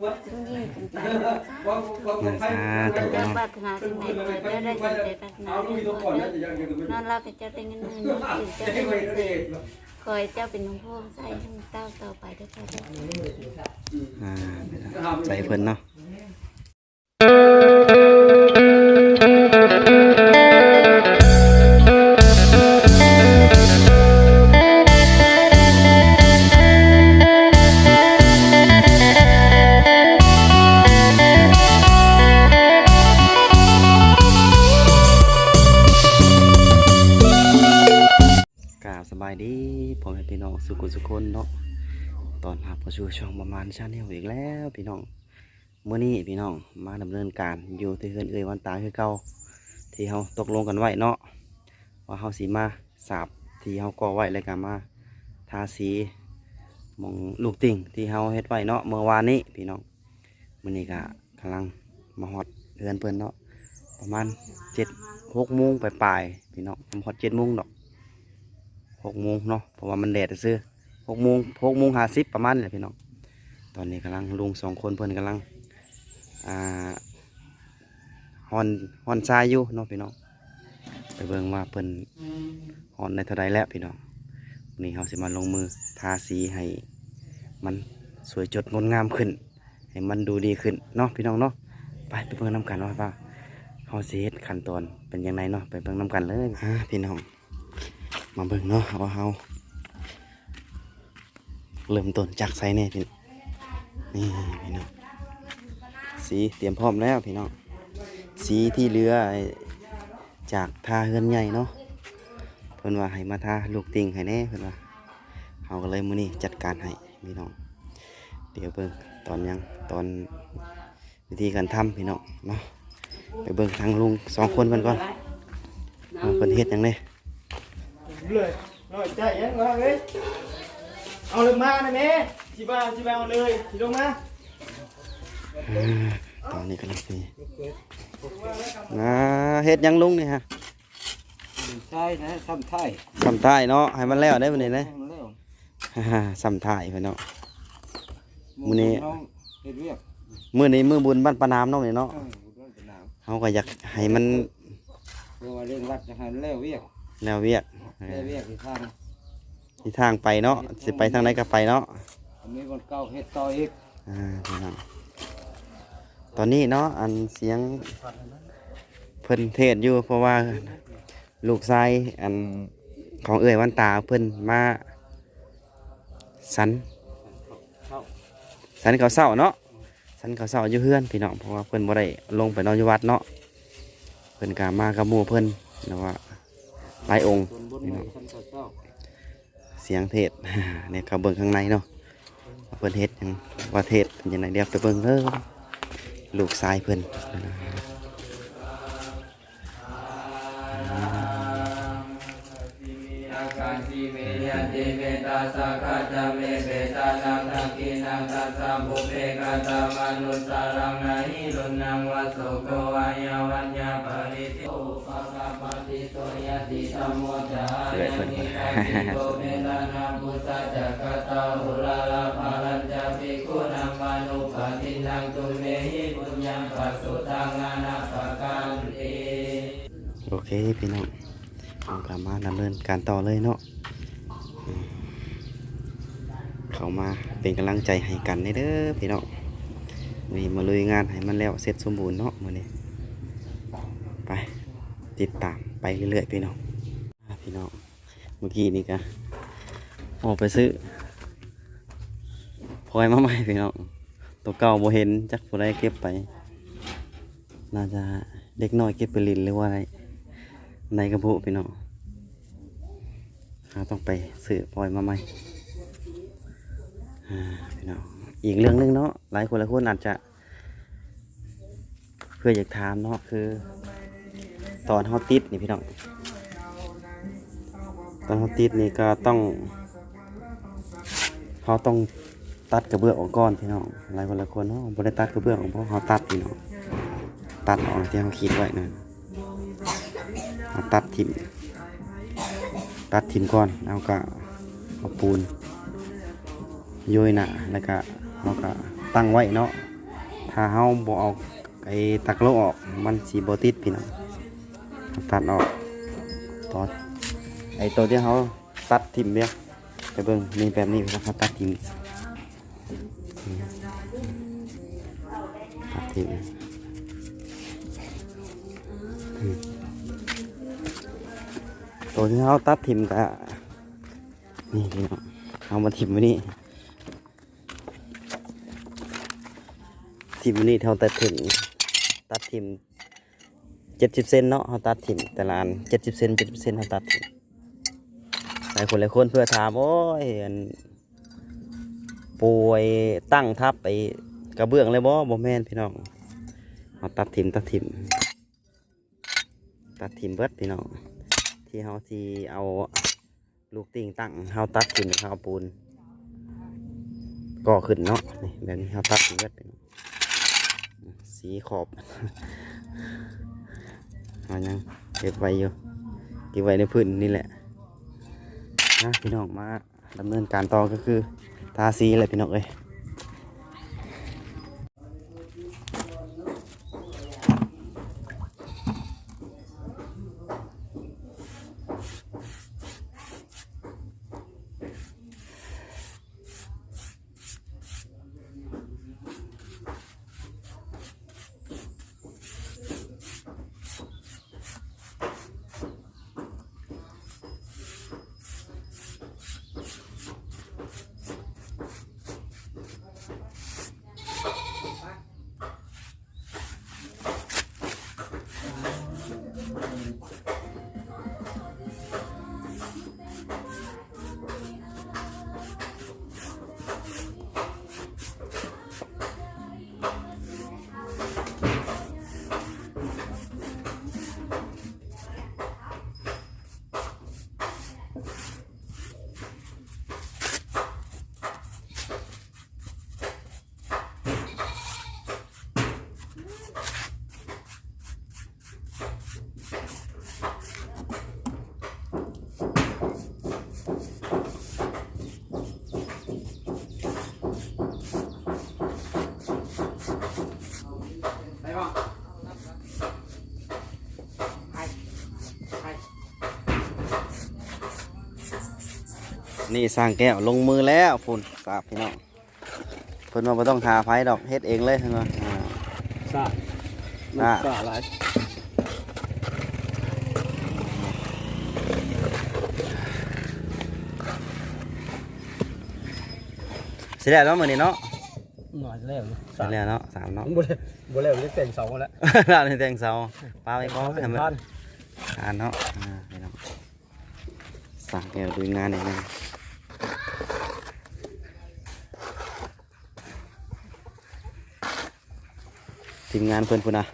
ต้องยิ่งขึ้นไปสาธุสาธุเจ้าเนาะปรารถนาสิ่งใดขอให้เจ้าได้สิ่งใดปรารถนาเด้อขอเด้อนอนรับให้เจ้าได้เงินหมื่นนอนตื่นเจ้าได้เงินแสนขอยเจ้าเป็นหลวงพ่อใส่ให้เต้าต่อไปด้อค่ะเด้ออ่าใจเพิ่นเนาะายดีพ่อแม่พี่น้องสุขุสุคนเนาะตอนรับเข้าสู่ช่องประมาณชาแนลอีกแล้วพี่น้องเมื่อนี้พี่น้องมาดำเนินการอยู่ที่เฮือนเอ่ยวันตายคือเก่าที่เฮาตกลงกันไว้เนาะว่าเฮาสีมาสาบที่เฮาก่อไว้แล้วก็มาทาสีมองลูกติ่งที่เฮาเฮ็ดไว้เนาะเมื่อวานนี้พี่น้องมื้อนี้ก็กำลังมาฮอดเฮือนเพิ่นเนาะประมาณเจ็ดหกโมงปลายๆพี่น้องผมฮอดเจ็ดโมงดอกห กโมงเนาะเพราะว่ามันแดดซื้อหกโมงหกโมงห้าสิบประมาณนี้แหละพี่น้องตอนนี้กำลังลุงสองคนเพื่อนกำลังอ่าฮอนฮอนทรายอยู่เนาะพี่น้องไปเบิ่งว่าเพิ่นฮอนในเท่าใดแล้วพี่น้องนนี้เราสิมาลงมือทาสีให้ มันสวยจดงดงามขึ้น ให้มันดูดีขึ้นเนาะพี่น้องเนาะไปไปเบิ่งน้ำกันว่าว่าเฮาสิเฮ็ดขั้นตอนเป็นยังไงเนาะไปเบิ่งน้ำกันเลยฮะพี่น้อง มาเบิ่งเนาะว่าเฮาเริ่มต้นจากไซเนี่ยพี่นี่พี่น้องสีเตรียมพร้อมแล้วพี่น้องสีที่เหลือจากทาเฮือนใหญ่เนาะเพิ่นว่าให้มาทาลูกติ่งให้แน่เพิ่นว่าเฮาก็เลยมื้อนี้จัดการให้พี่น้องเดี๋ยวเบิ่งตอนยังตอนวิธีการทำพี่น้องเนาะไปเบิ่งทางลุงสองคนเพิ่นก่อนว่าเพิ่นเฮ็ดยังไง เลยหน่อยใจยังมาเลยเอาเลยมานะแม่ชิบาชิบาเอาเลยชิลงมาอ่าตอนนี้กำลังมีอ่าเฮ็ดหยังลุงนี่ฮะใช่นะทำไทยสำท้ายเนาะให้มันแล้วได้บ่นี่นะแห้งเร็วฮ่าๆสำท้ายเพิ่นเนาะมื้อนี้น้องเฮ็ดเวียกมื้อนี้มื้อบุญบ้านปานามเนาะนี่เนาะเออบุญวันเป็นหนาวเฮาก็อยากให้มันเพราะว่าเรื่องรัดจะให้มันเร็วเวียก แล้วเวียกเอเร็อวเวียกที่ทางที่ทางไปเนาะสิไปทางไหนก็ไปเนาะอันนี้บนเก่าเฮ็ดต่ออีกอ่าพี่น้องตอนนี้เนาะอันเสียงเพิ่นเทศอยู่เพราะว่าลูกชายอันของเอ่ยวันตาเพิ่นมาสันเข้าสันเขาวเศร้าเนาะสันเขาวเศร้าอยู่เพื่อนพี่น้องเพราะว่าเพิ่นบ่ได้ลงไปนอนอยู่วัดเนาะเพิ่นกามากับหมู่เพิ่นนะว่า หลายองค์ส่วนบนใหม่ชั้นเจ้าเสียงเทศเนี่ยเขาเบิ่งข้างในเนาะว่าเพิ่นเฮ็ดหยังว่าเทศเป็นยังไงเดี๋ยวไปเบิ่งเด้อลูกชายเพิ่นอาการสีเมยันติเมตาสักขะจาเมเปตานังทักกินังตัสสะภุเพกะตามนุสสารังนาหิรุนังวะโสโกวายาวัญญาปริติโอปะกะปะติโสยติธัมโมจาเสือยัเพิ่นนนิกาติโกเมตานาปุสสะจักกะตาหุลาลาภาลัญจาภิกขุนังมานุปตินังตุเมหิปุญญังปัสสุทังานาปะกันติโอเคพี่น้องเอากลับมาดำเนินการต่อเลยเนาะเขามาเป็นกำลังใจให้กันเด้อพี่น้องนี่มาลุยงานให้มันแล้วเสร็จสมบูรณ์เนาะมือนี้ไปติดตาม ไปเรื่อยๆพี่น้องพี่น้องเมื่อกี้นี่ก็ออกไปซื้อพลอยมาใหม่พี่น้องตัวเก่าโบเห็นจักผู้ใดเก็บไป น่าจะเด็กน้อยเก็บไปลินหรือว่าอะไรในกระพุพี่น้องเราต้องไปซื้อปล่อยมาใหม่อ่าพี่น้องอีกเรื่องนึงเนาะหลายคนหลายคนอาจจะ เพื่ออยากถามเนาะคือ ตอนเฮาติดนี่พี่น้อง ตอนเฮาติดนี่ก็ต้องเขาต้องตัดกระเบื้องออกก่อนพี่น้องหลายคนหลายคนเนาะบ่ได้ตัดกระเบื้องออกเพราะเขาตัดพี่น้องตัดออกที่เขาคิดไว้นั่นเอาตัดทิมตัดทิมก่อนแล้วก็เอาปูนโยยหนาแล้วก็เราก็ตั้งไว้เนาะถ้าเฮาบ่เอาไอ้ตักโลออกมันสิบ่ติดพี่น้อง ตัดออกตอนไอ้ตัวที่เฮาตัดทิมเนี่ยไปเบิ่งมีแบบนี้น้องเขาตัดทิมตัดทิมตัวที่เฮาตัดทิมก็นี่พี่น้องเอามาทิมไว้นี่ทิมไว้นี่เท่าตัดถิ่มตัดถิ่ม เจ็ดสิบเซนเนาะเขาตัดถิ่มแต่ละอันเจ็ดสิบเซนเจ็ดสิบเซนเขาตัดถิ่มหลายคนหลายคนเพื่อถามโอ้ยอันป่วยตั้งทับไปกระเบื้องเลยบ่บ่แม่นพี่น้องเขาตัดถิ่มตัดถิ่มตัดถิ่มเบิดพี่น้องที่เขาที่เอาลูกติ่งตั้งเขาตัดถิ่มเขาปูนก่อขึ้นเนาะนี่แบบนี้เขาตัดถิ่มเบิดสีขอบ เอายังเก็บไว้อยู่เก็บไว้ในพื้นนี่แหละนะพี่น้องมาดำเนินการต่อก็คือทาสีอะไรพี่น้องเอ้ย life. นี่สร้างแก้วลงมือแล้วฝุ่นสาบพี่น้องเพิ่นว่าไม่ต้องทาไฟดอกเฮ็ดเองเลยเพิ่นว่าอ่า สาอ่าสาหลายเสร็จแล้วเนาะมื้อนี้เนาะหน่อยแล้วเสร็จแล้วเนาะสามเนาะบ่ได้บ่แล้วได้แต่งเสาแล้วร้านนี้แต่งเสาปลาไปพร้อมเป็ให้นมันพันทานเนาะอ่าพี่น้องสร้างแก้วดูงานเองนะ ทีมงานเพิ่นพุ่นนะ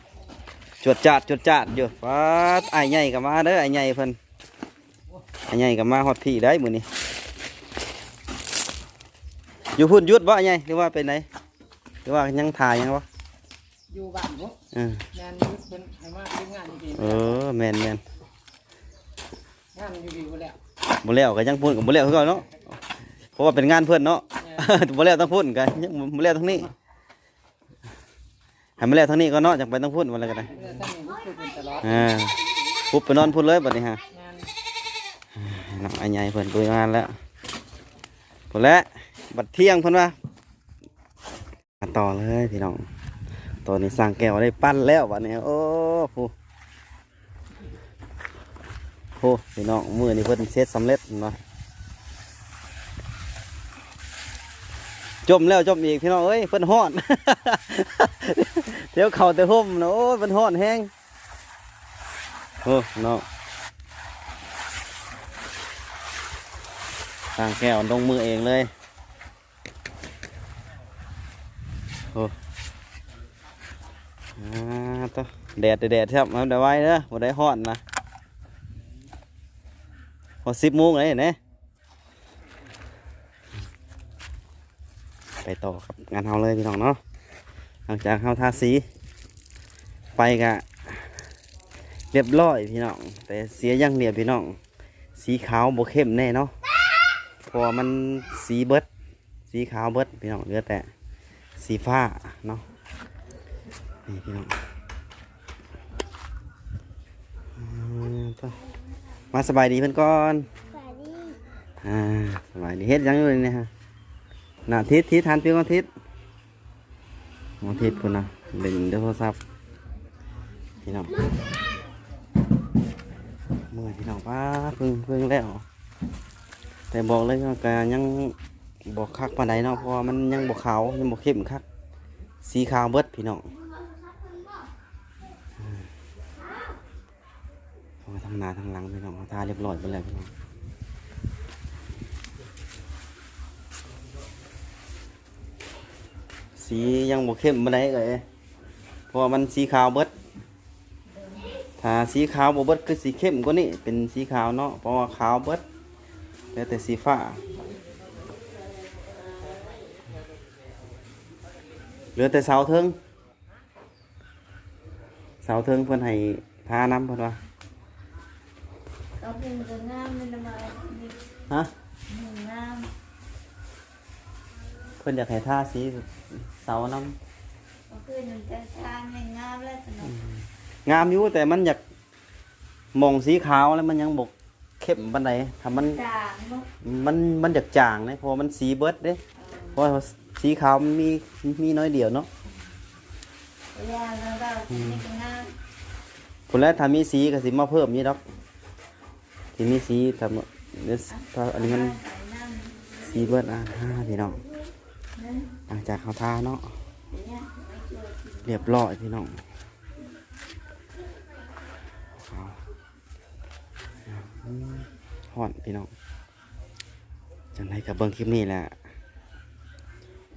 จวดจาดจวดจาดอยู่ฟ้าดไอ้ายใหญ่กับมาเด้อไอ้ายใหญ่เพิ่นไอ้ายใหญ่กับมาฮอดพี่ได้มื้อนี้อยู่พุ่นหยุดบ่ไอ้ายใหญ่หรือว่าเป็นไหนหรือว่ายังถ่ายยังวะอยู่บ้านผมเอองานยุดเป็นให้มาเรื่องงานจริงเออแม่นแม่นๆงานอยู่ดีหมดแล้วบ่แล้วก็ยังพูดกับบ่แล้วคือเก่าเนาะเพราะว่าเป็นงานเพื่อนเนาะบ่แล้วต้องพูดกันยังบ่แล้วทั้งนี้ ให้มาแล้วทั้งนี้ก็เนาะจังไปต้องพูดวันละกันนะเรื่องท่านนี้พูดเป็นตลอดอ่าปุ๊บไปนอนพูดเลยบัดนี้ฮะงานน้องอันใหญ่เพิ่นดูงานแล้วพุ่นแล้วบัดเที่ยงเพิ่นว่ามาต่อเลยพี่น้องตอนนี้สร้างแก้วได้ปั้นแล้วบัดนี้โอ้โหโหพี่น้องมือนี้เพิ่นเสร็จสำเร็จเนาะจมแล้วจมอีกพี่น้องเอ้ยเพิ่นฮ้อน เดี๋ยวเข่าแต่ห่มนะโอ้ยเพิ่นฮ้อนแห้งโอ้น้องทางแก้วลงมือเองเลยโอ้อ่าต่อแดดแดดครับมันได้ไว้เด้อบ่ได้ฮ้อนนะพอสิบโมงเลยเนี่ยไปต่อครับงานเฮาเลยพี่น้องเนาะ หลังจากเฮาทาสี ไปกะเรียบร้อยพี่น้อง แต่เสียอย่างเดียวพี่น้อง สีขาวโบเข้มแน่เนาะเพราะว่ามันสีเบิด สีขาวเบิดพี่น้องเหลือแต่สีฟ้าเนาะนี่พี่น้องอืมจ้ะมาสบายดีเพื่อนก่อนอ่าสบายดีเฮ็ดหยังอยู่เนี่ยฮะน่ะทิศทิศทานเพียงวันทิศ วันทิศพุ่นนะเล่นโทรศัพท์พี่น้องเมื่อพี่น้องป้าเพิ่งเพิ่งแล้วแต่บอกเลยว่าก็ยังบอกคักปานใดเนาะเพราะว่ามันยังบอกขาวยังบอกเข้มคักสีขาวเบิดพี่น้องอืมเอทำนาทางหลังพี่น้องทาเรียบร้อยไปแล้วพี่น้อง สียังบอกเข้มปานใดเลยเพราะว่ามันสีขาวเบิดถ้าสีขาวบ่เบิดคือสีเข้มกว่านี้เป็นสีขาวเนาะเพราะว่าขาวเบิดแล้วแต่สีฟ้าเหลือแต่เสาเทิงเสาเทิงเพิ่นให้ทาน้ำเพิ่นว่าก็เป็นก็งามเลยนะมาฮะงามเพิ่นอยากให้ทาสี เสาน้ก็คือหนึ่งจะทานให้งามและสนุกำงามอยู่แต่มันอยากมองสีขาวแล้วมันยังบกเข้มปานใดถ้ามันจางเนาะมันมันอยากจางนะเพราะว่ามันสีเบิดเด้เพราะว่าสีขาวมันมีมีน้อยเดียวเนาะยาแล้วก็นี่ก็งามคนแรกถ้ามีสีก็สิมาเพิ่มนี่ดอกที่มีสีทำเดี๋ยวถ้าอันนี้มันใส่น้ำสีเบิดอะห้าพี่น้องนะ หลังจากเขาทาเนาะเรียบร้อยพี่น้องเอาอืมฮอนพี่น้องจังไรกับเบิ้งคลิปนี้แหละ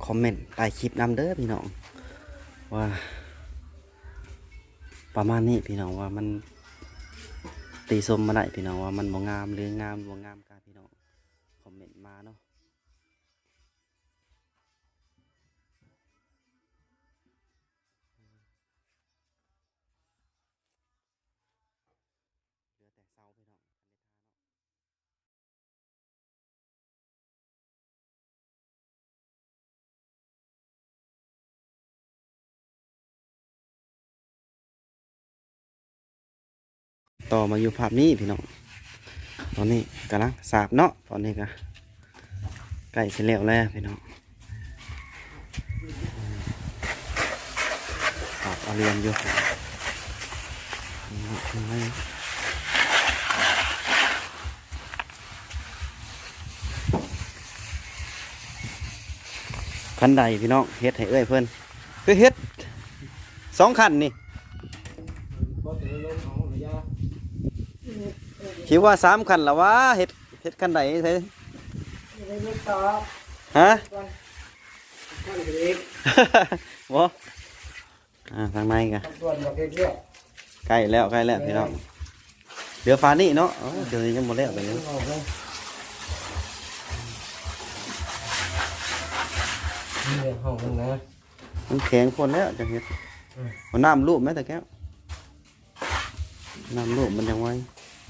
คอมเมนต์ใต้คลิปนำเด้อพี่น้องว่า ประมาณนี้พี่น้องว่ามันตีสมมาได้พี่น้องว่ามันบ่งามหรืองามบ่งาม ต่อมาอยู่ภาพนี้พี่น้องตอนนี้กำลังสาบเนาะตอนนี้ก็ใกล้จแล้วแล้วพี่น้องสาบอาเรียนอยู่นี่ทำไมคันใดพี่น้องเฮ็ดให้เอ้ยเพิ่อนคือเฮ็ดสองคันนี่ คิดว่าสามคันละวะเฮ็ดเฮ็ดคันใดใช่ไม่ได้ตอบฮะข้างเล็กบ่อ่าทางในกันส่วนบอกเรียกใกล้แล้วใกล้แล้วพี่น้องเดี๋ยวฟ้านี่เนาะอ๋อเดี๋ยวนี้ยังหมดแล้วไปนี้ออกเลยนี่ห้องนึงนะมันแข็งคนแล้วจะเฮ็ดเอาน้ำรูปไหมแต่แก้วน้ำรูปมันยังไว้อ่าพี่น้องเช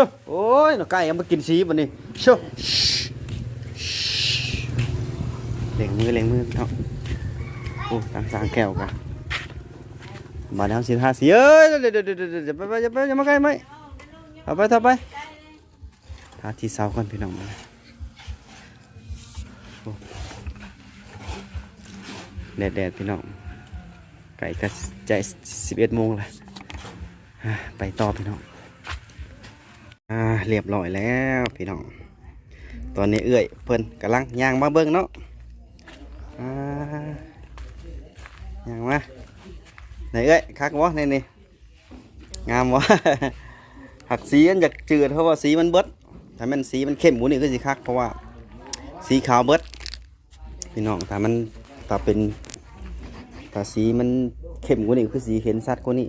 อโอ้ยน้องไก่ยังมากินสีบันนี้เชื่อเล็งมือเล็งมือพี่น้องโอ้ตั้งสางแก้วกันมาแล้วสิทาสีเอ้ยเดี๋ยวเดี๋ยวเดี๋ยวเดี๋ยวอย่าไปอย่าไปอย่ามาใกล้ไหมเอาไปเอาไปทาที่เสาก่อนพี่น้องมาโอ้ แดดแดดพี่น้องไก่ก็ใจสิบเอ็ดโมงละไปต่อพี่น้องอ่าเรียบร้อยแล้วพี่น้องตอนนี้เอื้อยเพิ่นกำลังย่างมาเบิ่งเนาะอ่าย่างมาไหนเอ้ยคักวะนี่นี่งามวะหักสีมันอยากจืดเพราะว่าสีมันเบิดถ้ามันสีมันเข้มหมูนี่ก็สิคักเพราะว่าสีขาวเบิดพี่น้องถ้ามัน ถ้าเป็นถ้าสีมันเข้มกว่านี้คือสีเห็นสัดกว่านี้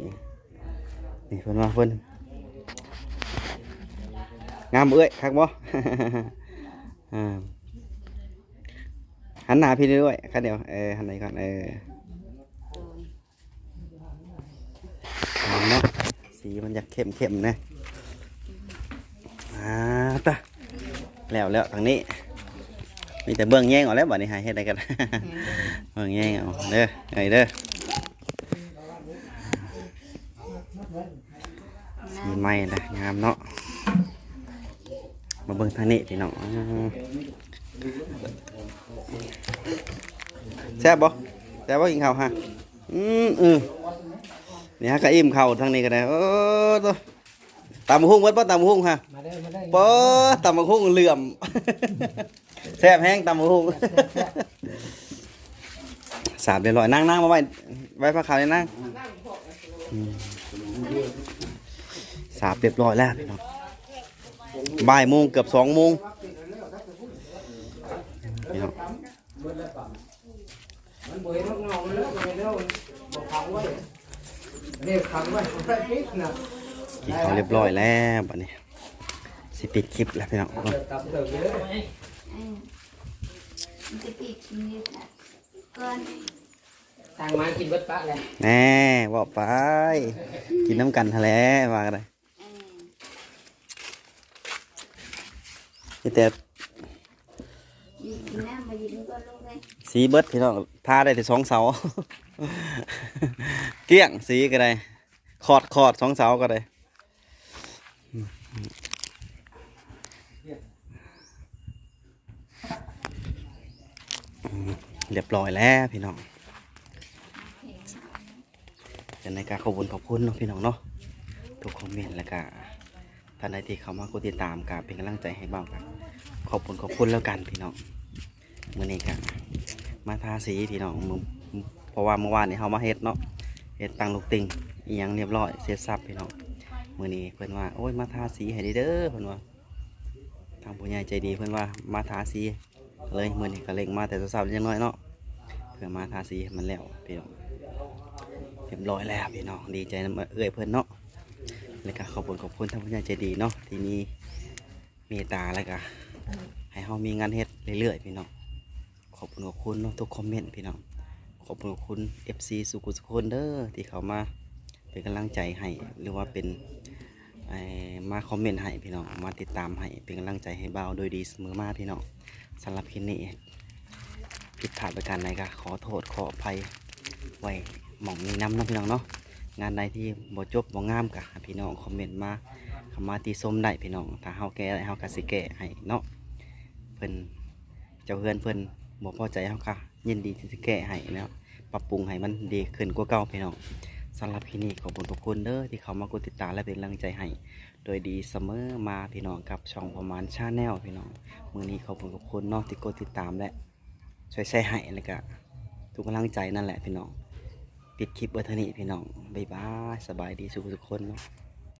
นี่เพิ่นว่าเพิ่นงามเอ้ยคักบ่หันหน้าพี่ด้วยคันเดียวเออหันไหนก่อนเออเนาะสีมันอยากเข้มเข้มๆนะอ่าตะแล้วแล้วทางนี้ มีแต่เบื้องแย่งเอาแล้วบัดนี้หายเฮ็ดได้กันเบื้องแย่งเอาเด้อไงเด้อสีไม้นะงามเนาะมาเบิ่งทางนี้พี่น้องอ่าแซ่บบ่แซ่บบ่กินข้าวฮะอืมอือนี่ฮะก็อิ่มข้าวทางนี้ก็ได้โอ้ตัวตำบักหุ่งเบิดบ่ตำบักหุ่งฮะมาเด้อมาเด้อปอตำบักหุ่งเหลื่อม แซ่บแห้งตำบักหุ่งสามเรียบร้อยนั่งนั่งมาไว้ไว้พระขาวเลยนั่งสามเรียบร้อยแล้วพี่น้องบ่ายโมงเกือบสองโมงพี่น้องมันบ่เห็นเงาเลยบ่เห็นแล้วบ่ขังไว้เรียกขังไว้ได้ปิดนะกินข้าวเรียบร้อยแล้วบัดนี้สิปิดคลิปแล้วพี่น้อง เปิดตับเติบเลยเออมันจะปีกกินนี่แหละก่อนทางมากินเบิดปะเลยแน่บอกไป กินน้ำกันทะเลมากันเลยเออมีแต่มีกินน้ำมายิงก็ลูกเลยสีเบิดพี่น้องทาได้แต่สองเสา เกลี้ยงสีก็ได้ขอดขอดสองเสาก็ได้อืม เรียบร้อยแล้วพี่น้องเป็นในการขอบคุณขอบคุณเนาะพี่น้องเนาะทุกคอมเมนต์แล้วก็ท่านใดที่เข้ามากดติดตามกับเป็นกำลังใจให้บ้างครับขอบคุณขอบคุณแล้วกันพี่น้องเมื่อนี้กันมาทาสีพี่น้องมื้อเพราะว่าเมื่อวานนี้เขามาเฮ็ดเนาะเฮ็ดตังลูกติงอีหยังเรียบร้อยเสร็จสับพี่น้องเมื่อนี้เพิ่อนว่าโอ้ยมาทาสีให้ด้เด้อเพิ่อนว่าทางผู้ใหญ่ใจดีเพิ่อนว่ามาทาสี เลยมือนี้ก็เล็งมาแต่เช้าๆเล็กน้อยเนาะเพื่อมาทาสีมันแล้วพี่น้องเรียบร้อยแล้วพี่น้องดีใจนำเอื้อยเพิ่นเนาะแล้วก็ขอบคุณขอบคุณท่างผู้ใหญ่ใจดีเนาะที่มีเมตตาแล้วก็ให้เฮามีงานเฮ็ดเรื่อยๆพี่น้องขอบคุณขอบคุณเนาะทุกคอมเมนต์พี่น้องขอบคุณขอบคุณ FC สุกุสุคนเด้อที่เขามาเป็นกำลังใจให้หรือว่าเป็นมาคอมเมนต์ให้พี่น้องมาติดตามให้เป็นกำลังใจให้เบาโดยดีเสมอมาพี่น้อง สำหรับคลิปนี้ผิดพลาดประการใดก็ขอโทษขออภัยไว้หม่องนี้น้ำนะพี่น้องเนาะงานใดที่บ่จบบ่งามกะพี่น้องคอมเมนต์มาคำมาตีส้มได้พี่น้องถ้าเฮาแก้ได้เฮาก็สิแก้ให้เนาะเพิ่นเจ้าเพื่อนเพื่นบ่พอใจเขาค่ะยินดีที่จะแก้ให้แล้วปรับปรุงให้มันดีขึ้นกว่าเก่าพี่น้องสำหรับที่นี่ขอบคุณทุกคนเด้อที่เขามากดติดตามและเป็นกำลังใจให้ โดยดีเสมอมาพี่น้องกับช่องประมาณชาแนลพี่น้องมือนี้ขอบคุณทุกคนนอกที่กดติดตามและช่วยแชร์ให้แล้วก็ทุกกำลังใจนั่นแหละพี่น้องปิดคลิปเบอร์เทนี้พี่น้องบ๊ายบายสบายดีสุขทุกคนเนาะ